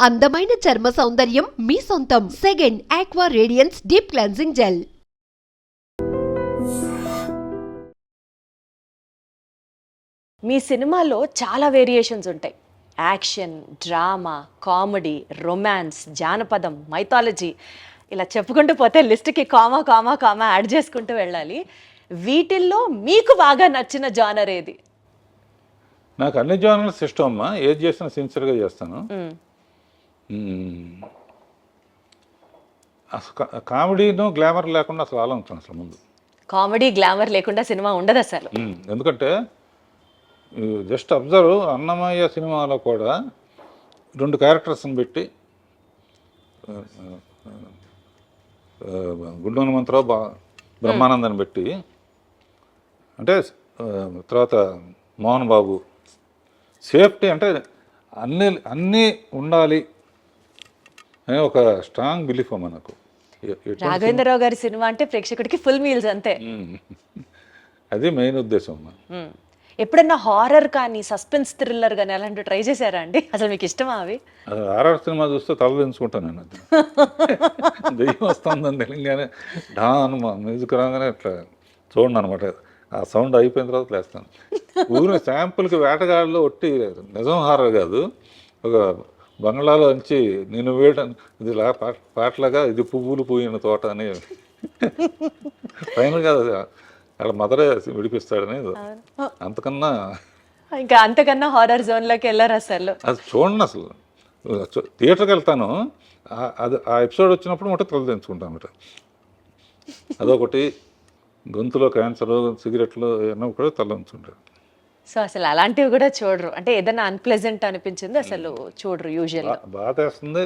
అందమైన చర్మ సౌందర్యం మీ సొంతం. Second aqua radiance deep cleansing gel మీ సినిమాలో చాలా వేరియేషన్స్ ఉంటాయి. యాక్షన్ డ్రామా కామెడీ రొమాన్స్ జానపదం మైథాలజీ ఇలా చెప్పుకుంటూ పోతే లిస్ట్కి కామా కామా కామా యాడ్ చేసుకుంటూ వెళ్ళాలి. వీటిల్లో మీకు బాగా నచ్చిన జానర్ ఏది? నాకు అన్ని జానర్స్ ఇష్టం అమ్మా. ఏది చేసినా సిన్సియర్గా చేస్తాను. అసలు కామెడీను గ్లామర్ లేకుండా అసలు ఆలోచన అసలు ముందు. కామెడీ గ్లామర్ లేకుండా సినిమా ఉండదు అసలు. ఎందుకంటే జస్ట్ అబ్జర్వ్ అన్నమయ్య సినిమాలో కూడా రెండు క్యారెక్టర్స్ని పెట్టి ఆ, ఆ, ఆ, గుండు హనుమంతరావు బా బ్రహ్మానందాన్ని పెట్టి అంటే తర్వాత మోహన్ బాబు సేఫ్టీ అంటే అన్ని అన్నీ ఉండాలి అనే ఒక స్ట్రాంగ్ బిలీఫ్ మనకు. రాఘవేంద్రరావు గారి సినిమా అంటే ప్రేక్షకుడికి ఫుల్ మీల్స్ అంతే. అది మెయిన్ ఉద్దేశం. ఎప్పుడన్నా హారర్ కానీ సస్పెన్స్ థ్రిల్లర్ కానీ అలాంటివి ట్రై చేశారా అండి? అసలు మీకు ఇష్టమా అవి? ఆర్ఆర్ సినిమా చూస్తే తల దించుకుంటాను నేను అది దెయ్యం వస్తుందని తెలియగానే డాన్ మ్యూజిక్ రాగానే ఇట్లా చూడండి అనమాట ఆ సౌండ్ అయిపోయిన తర్వాత లేస్తాను. ఊరిని శాంపుల్కి వేటగాడిలో ఒట్టి నిజం హారర్ కాదు. ఒక బంగ్లాలో నుంచి నేను వేయడం ఇది లా పాటలాగా ఇది పువ్వులు పూయిన తోట అని. ఫైనల్గా వాళ్ళ మదరే విడిపిస్తాడని అంతకన్నా ఇంకా అంతకన్నా హారర్ జోన్లోకి వెళ్ళారు అసలు. అది చూడండి అసలు. థియేటర్కి వెళ్తాను. అది ఆ ఎపిసోడ్ వచ్చినప్పుడు మొట్ట తల తెంచుకుంటాను అనమాట అదొకటి గొంతులో క్యాన్సర్ సిగరెట్లు ఏమన్నా కూడా తల ఉంచుంటారు సో అసలు అలాంటివి కూడా చూడరు. అంటే ఏదైనా అన్ప్లెజెంట్ అనిపించింది అసలు చూడరు యూజువల్ బాధ వేస్తుంది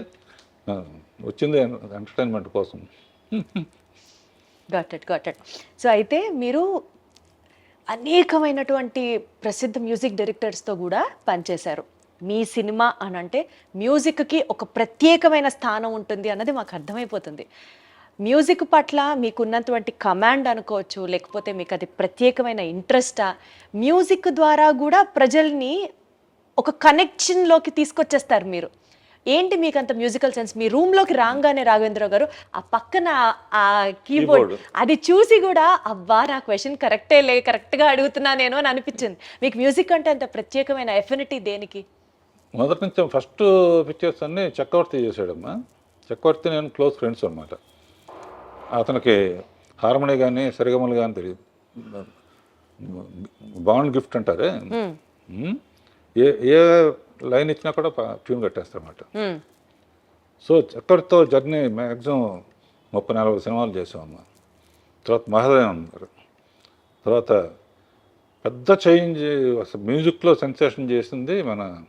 వచ్చింది ఎంటర్టైన్మెంట్ కోసం. Got it got it so అయితే మీరు అనేకమైనటువంటి ప్రసిద్ధ మ్యూజిక్ డైరెక్టర్స్తో కూడా పనిచేశారు. మీ సినిమా అని అంటే మ్యూజిక్కి ఒక ప్రత్యేకమైన స్థానం ఉంటుంది అన్నది మాకు అర్థమైపోతుంది. మ్యూజిక్ పట్ల మీకున్నటువంటి కమాండ్ అనుకోవచ్చు లేకపోతే మీకు అది ప్రత్యేకమైన ఇంట్రెస్టా మ్యూజిక్ ద్వారా కూడా ప్రజల్ని ఒక కనెక్షన్లోకి తీసుకొచ్చేస్తారు మీరు. ఏంటి మీకు అంత మ్యూజికల్ సెన్స్? మీ రూమ్లోకి రాగానే రాఘవేంద్ర గారు ఆ పక్కన ఆ- కీబోర్డ్. అది చూసి కూడా అబ్బా నా క్వశ్చన్ కరెక్టే లే కరెక్ట్గా అడుగుతున్నా నేను అని అనిపించింది. మీకు మ్యూజిక్ అంటే అంత ప్రత్యేకమైన ఎఫినిటీ దేనికి? మొదటి నుంచి ఫస్ట్ పిక్చర్స్ అన్నీ చక్రవర్తి చేశాడమ్మా. చక్రవర్తి నేను క్లోజ్ ఫ్రెండ్స్ అనమాట అతనికి హార్మోని కానీ సరిగమలు కానీ తెలియదు. బాండ్ గిఫ్ట్ అంటారే. ఏ ఏ లైన్ ఇచ్చినా కూడా ట్యూన్ కట్టేస్తారన్నమాట. సో చక్కెరతో జర్నీ మ్యాక్సిమం ముప్పై నలభై సినిమాలు చేసామమ్మా తర్వాత మహాదేవన్ ఉన్నారు తర్వాత పెద్ద చేంజ్ అసలు మ్యూజిక్లో సెన్సేషన్ చేసింది మన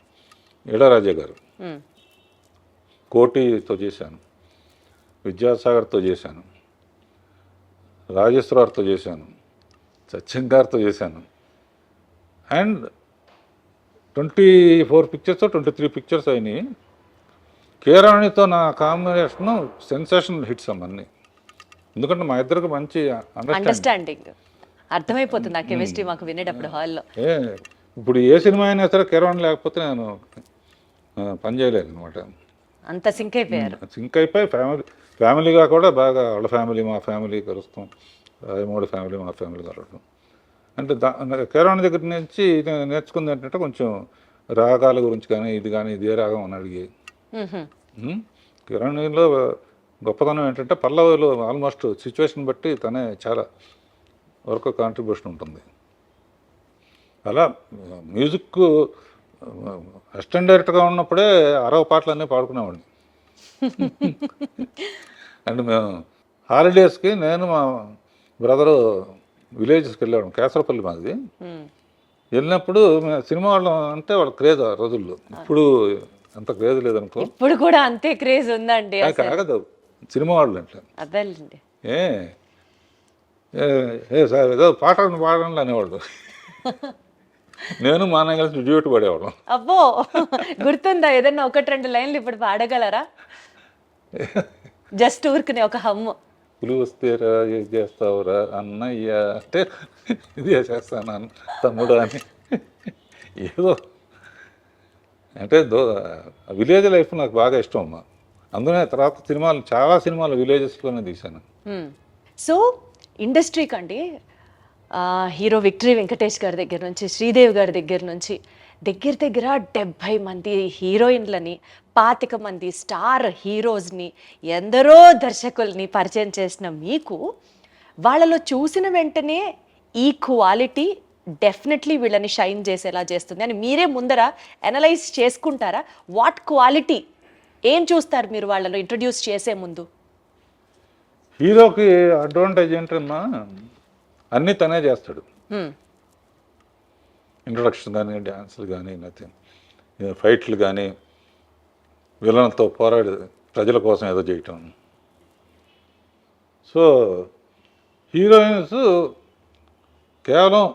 ఇళరాజా గారు. కోటితో చేశాను. విద్యాసాగర్తో చేశాను. రాజేశ్వరరావుతో చేశాను. సత్యం గారితో చేశాను. And twenty four pictures twenty three pictures అయినాయి. కేరాణితో నా కాంబినేషన్ సెన్సేషనల్ హిట్స్ అన్నీ ఎందుకంటే మా ఇద్దరికి మంచి అండర్స్టాండింగ్ అర్థమైపోతుంది ఆ కెమిస్ట్రీ మాకు వినేటప్పుడు హాల్లో. ఏ ఇప్పుడు ఏ సినిమా అయినా సరే కేరవాణి లేకపోతే నేను పని చేయలేను అనమాట అంత సింక్ అయిపోయారు. సింక్ అయిపోయి ఫ్యామిలీ ఫ్యామిలీగా కూడా బాగా వాళ్ళ ఫ్యామిలీ మా ఫ్యామిలీ కలుస్తాం. మూడు ఫ్యామిలీ మా ఫ్యామిలీ కలవడం. అంటే దా కేరవాణి దగ్గర నుంచి నేర్చుకుంది ఏంటంటే కొంచెం రాగాల గురించి కానీ ఇది కానీ ఇదే రాగం అని అడిగి. కిరణిలో గొప్పతనం ఏంటంటే పల్లవిలో ఆల్మోస్ట్ సిచ్యువేషన్ బట్టి తనే చాలా వరకు కాంట్రిబ్యూషన్ ఉంటుంది. అలా మ్యూజిక్ అసిస్టెంట్ డైరెక్టర్గా ఉన్నప్పుడే అరవ పాటలు అన్నీ పాడుకునేవాడిని. అండ్ మేము హాలిడేస్కి నేను మా బ్రదరు విలేజెస్కి వెళ్ళాడు కేసరపల్లి మాది. వెళ్ళినప్పుడు మేము సినిమా వాళ్ళం అంటే వాళ్ళ క్రేజ్ ఆ రోజుల్లో. ఇప్పుడు అంత క్రేజ్ లేదనుకో. ఇప్పుడు కూడా అంతే క్రేజ్ ఉందండి కాగదు సినిమా వాళ్ళు అంటే అదేలేండి. ఏ? ఏ, సార్ ఏదో పాట పాడండి అనేవాళ్ళు. నేను మా అన్నయ్య కలిసి డ్యూట్ పడేవాళ్ళం. అబ్బో! గుర్తుందా? ఏదన్నా ఒకటి రెండు లైన్లు ఇప్పుడు పాడగలరా? జస్ట్ ఊరుకునే ఒక హమ్ము. పులి వస్తే రా ఏం చేస్తావురా అన్నయ్య. అంటే ఇది చేస్తాను తమ్ముడు అని. ఏదో. అంటే దో విలేజ్ లైఫ్ నాకు బాగా ఇష్టం అమ్మా. అందుకనే తర్వాత సినిమాలు చాలా సినిమాలు విలేజెస్లోనే తీశాను. సో ఇండస్ట్రీకి అండి ఆ, హీరో విక్టరీ వెంకటేష్ గారి దగ్గర నుంచి శ్రీదేవి గారి దగ్గర నుంచి దగ్గర దగ్గర డెబ్భై మంది హీరోయిన్లని పాతిక మంది స్టార్ హీరోస్ని ఎందరో దర్శకుల్ని పరిచయం చేసిన మీకు వాళ్ళలో చూసిన వెంటనే ఈ క్వాలిటీ డెఫినెట్లీ వీళ్ళని షైన్ చేసేలా చేస్తుంది. అని మీరే ముందర అనలైజ్ చేసుకుంటారా? What quality? ఏం చూస్తారు మీరు వాళ్ళలో ఇంట్రడ్యూస్ చేసే ముందు? హీరోకి అడ్వాంటేజ్ ఏంటమ్మా? అన్నీ తనే చేస్తాడు. ఇంట్రొడక్షన్ కానీ డ్యాన్సులు కానీ నథింగ్ ఫైట్లు కానీ విలన్తో పోరాడి ప్రజల కోసం ఏదో చేయటం. సో హీరోయిన్స్ కేవలం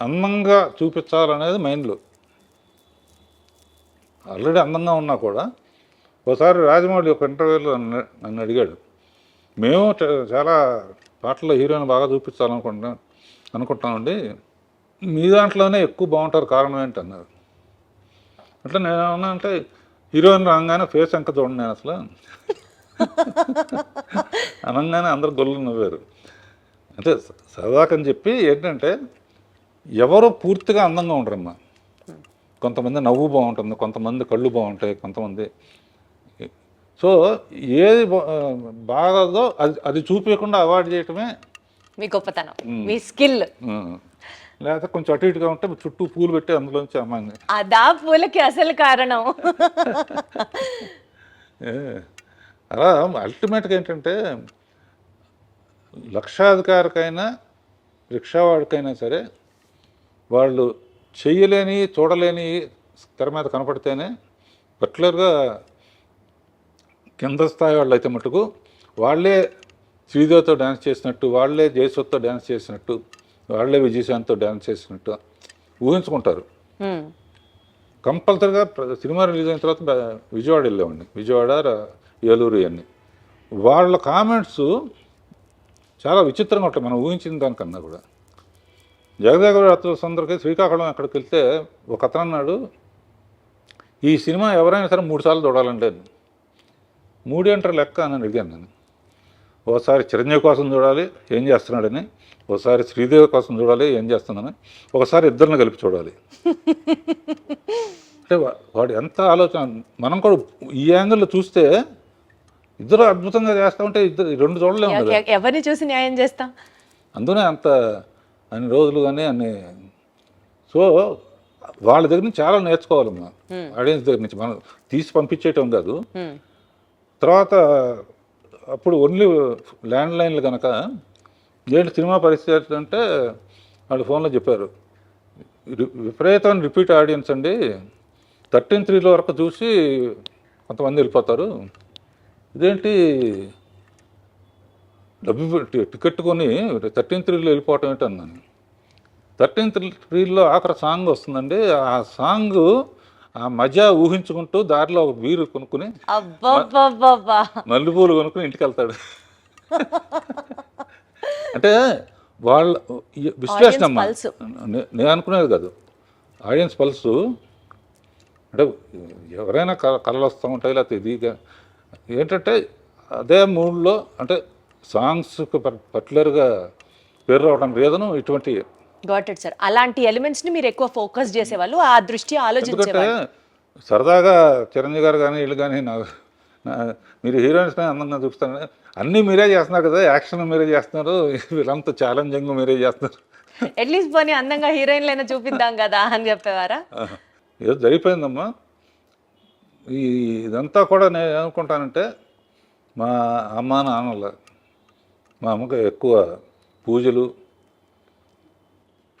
అందంగా చూపించాలనేది మైండ్లో. ఆల్రెడీ అందంగా ఉన్నా కూడా ఒకసారి రాజమౌళి ఒక ఇంటర్వ్యూలో నన్ను నన్ను అడిగాడు మేము చాలా పాటల్లో హీరోయిన్ బాగా చూపించాలనుకుంటున్నాం అనుకుంటామండి మీ దాంట్లోనే ఎక్కువ బాగుంటారు కారణం ఏంటి అన్నారు అట్లా నేను ఏమన్నా అంటే హీరోయిన్ రాగానే ఫేస్ ఎంక చూడండి నేను అసలు. అనగానే అందరు గొల్లు నవ్వారు. అంటే సరదాకని చెప్పి ఏంటంటే ఎవరు పూర్తిగా అందంగా ఉండరమ్మా. కొంతమంది నవ్వు బాగుంటుంది కొంతమంది కళ్ళు బాగుంటాయి కొంతమంది సో ఏది బా- బాగదో అది అది చూపించకుండా అవాయిడ్ చేయటమే మీ గొప్పతనం మీ స్కిల్. లేకపోతే కొంచెం అటు ఇటుగా ఉంటే చుట్టూ పూలు పెట్టి అందులోంచి అమ్మాయిని అదా పూలకి అసలు కారణం. అలా అల్టిమేట్గా ఏంటంటే లక్షాధికారికైనా రిక్షావాడికైనా సరే వాళ్ళు చెయ్యలేని చూడలేని తెర మీద కనపడితేనే పర్టికులర్గా కింద స్థాయి వాళ్ళు అయితే మటుకు వాళ్ళే శ్రీదేవితో డ్యాన్స్ చేసినట్టు వాళ్ళే జయసుతో డ్యాన్స్ చేసినట్టు వాళ్ళే విజయశాంత్తో డ్యాన్స్ చేసినట్టు ఊహించుకుంటారు. కంపల్సరిగా సినిమా రిలీజ్ అయిన తర్వాత విజయవాడ వెళ్ళేవాడిని. విజయవాడ ఏలూరు ఇవన్నీ. వాళ్ళ కామెంట్స్ చాలా విచిత్రంగా ఉంటాయి. మనం ఊహించిన దానికన్నా కూడా. జగదేగ సందరికి శ్రీకాకుళం అక్కడికి వెళ్తే ఒక అతను అన్నాడు ఈ సినిమా ఎవరైనా సరే మూడు సార్లు చూడాలంటే మూడు అంటారు లెక్క అని అడిగాను నేను. ఓసారి చిరంజీవి కోసం చూడాలి ఏం చేస్తున్నాడని. ఒకసారి శ్రీదేవి కోసం చూడాలి ఏం చేస్తుందని ఒకసారి ఇద్దరిని కలిపి చూడాలి. అంటే వాడు ఎంత ఆలోచన. మనం కూడా ఈ యాంగిల్లో చూస్తే ఇద్దరు అద్భుతంగా చేస్తా ఉంటే ఇద్దరు రెండు చూడలేము ఎవరిని చూసి న్యాయం చేస్తాం? అందునే అంత అన్ని రోజులు కానీ అన్ని. సో వాళ్ళ దగ్గర నుంచి చాలా నేర్చుకోవాలమ్మా. ఆడియన్స్ దగ్గర నుంచి మనం తీసి పంపించేయటం కాదు. తర్వాత అప్పుడు ఓన్లీ ల్యాండ్ లైన్లు కనుక ఏంటి సినిమా పరిస్థితి అంటే వాళ్ళు ఫోన్లో చెప్పారు. విపరీతమైన రిపీట్ ఆడియన్స్ అండి. థర్టీన్ త్రీలో వరకు చూసి కొంతమంది వెళ్ళిపోతారు. ఇదేంటి? డబ్బు టికెట్ కొని థర్టీన్ త్రీలో వెళ్ళిపోవటం ఏంటి అన్నాను. థర్టీన్ త్రీ త్రీలో ఆఖరి సాంగ్ వస్తుందండి. ఆ సాంగ్ ఆ మజా ఊహించుకుంటూ దారిలో ఒక బీరు కొనుక్కుని మల్లెపూలు కొనుక్కుని ఇంటికి వెళ్తాడు అంటే వాళ్ళ విశ్లేషణ నేను అనుకునేది కాదు. Audience pulse. అంటే ఎవరైనా కళ కళలు వస్తూ ఉంటాయి లేకపోతే ఇదిగా ఏంటంటే అదే మూడ్లో అంటే సాంగ్స్కి పర్టికులర్గా పేరు రావడానికి రీజను ఇటువంటి గాట్ ఇట్ సార్ అలాంటి ఎలిమెంట్స్ని మీరు ఎక్కువ ఫోకస్ చేసేవాళ్ళు ఆ దృష్టి ఆలోచించేవాళ్ళు. సరదాగా చిరంజీవి గారు కానీ వీళ్ళు కానీ నాకు మీరు హీరోయిన్స్ అందంగా చూపిస్తారు అన్నీ మీరే చేస్తున్నారు కదా యాక్షన్ మీరే చేస్తున్నారు వీళ్ళంతా ఛాలెంజింగ్ మీరే చేస్తున్నారు. అట్లీస్ట్ పోనీ అందంగా హీరోయిన్లైనా చూపిద్దాం కదా అని చెప్పేవారా. ఏదో జరిగిపోయిందమ్మా. ఈ ఇదంతా కూడా నేను ఏమనుకుంటానంటే మా అమ్మ నాన్నల మా అమ్మకి ఎక్కువ పూజలు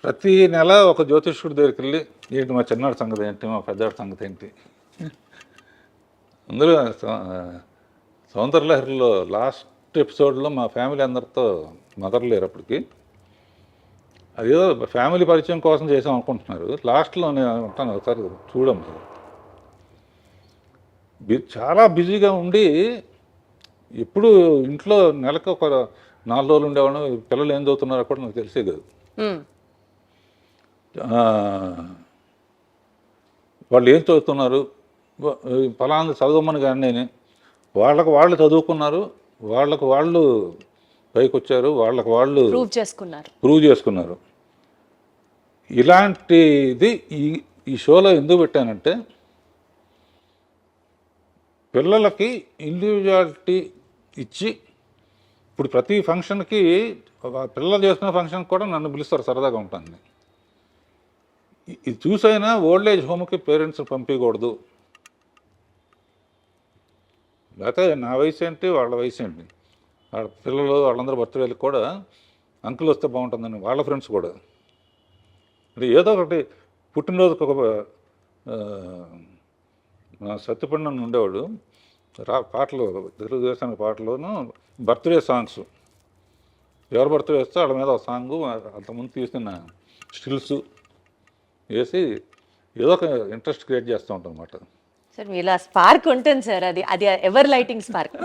ప్రతి నెల ఒక జ్యోతిష్యుడి దగ్గరికి వెళ్ళి ఏంటి మా చిన్నాడు సంగతి ఏంటి మా పెద్దవాడి సంగతి ఏంటి? అందులో సౌ- సౌందర్యలహరిలో లాస్ట్ ఎపిసోడ్లో మా ఫ్యామిలీ అందరితో మదర్ లేరు అప్పటికి. అదేదో ఫ్యామిలీ పరిచయం కోసం చేసాం అనుకుంటున్నారు. లాస్ట్లో నేను ఉంటాను ఒకసారి చూడమ్మా చాలా బిజీగా ఉండి ఎప్పుడు ఇంట్లో నెలకు ఒక నాలుగు రోజులు ఉండేవాడు పిల్లలు ఏం చదువుతున్నారో కూడా నాకు తెలిసే కాదు. వాళ్ళు ఏం చదువుతున్నారు? ఫలానా చదవమని కానీ నేను. వాళ్ళకు వాళ్ళు చదువుకున్నారు వాళ్ళకు వాళ్ళు పైకి వచ్చారు వాళ్ళకు వాళ్ళు ప్రూవ్ చేసుకున్నారు. ప్రూవ్ చేసుకున్నారు. ఇలాంటిది ఈ ఈ షోలో ఎందుకు పెట్టానంటే పిల్లలకి ఇండివిజువాలిటీ ఇచ్చి ఇప్పుడు ప్రతి ఫంక్షన్కి పిల్లలు చేసుకునే ఫంక్షన్ కూడా నన్ను పిలుస్తారు సరదాగా ఉంటాను ఇ- ఇది చూసైనా ఓల్డ్ ఏజ్ హోమ్కి పేరెంట్స్ పంపించకూడదు లేకపోతే నా వయసు ఏంటి? వాళ్ళ వయసు ఏంటి? వాళ్ళ పిల్లలు వాళ్ళందరూ బర్త్డేలకు కూడా అంకులు వస్తే బాగుంటుందని వాళ్ళ ఫ్రెండ్స్ కూడా. అంటే ఏదో ఒకటి పుట్టినరోజుకి ఒక ఆ, సత్యపండు ఉండేవాడు. రా పాటలు తెలుగుదేశానికి పాటలోను బర్త్డే సాంగ్స్. ఎవరు బర్త్డే వేస్తే వాళ్ళ మీద ఒక సాంగ్ అంతకుముందు తీసిన స్టిల్స్. వేసి ఏదో ఒక ఇంట్రెస్ట్ క్రియేట్ చేస్తూ ఉంటాం అనమాట సార్ మీలా స్పార్క్ ఉంటుంది సార్ అది అది ఎవర్ లైటింగ్ స్పార్క్?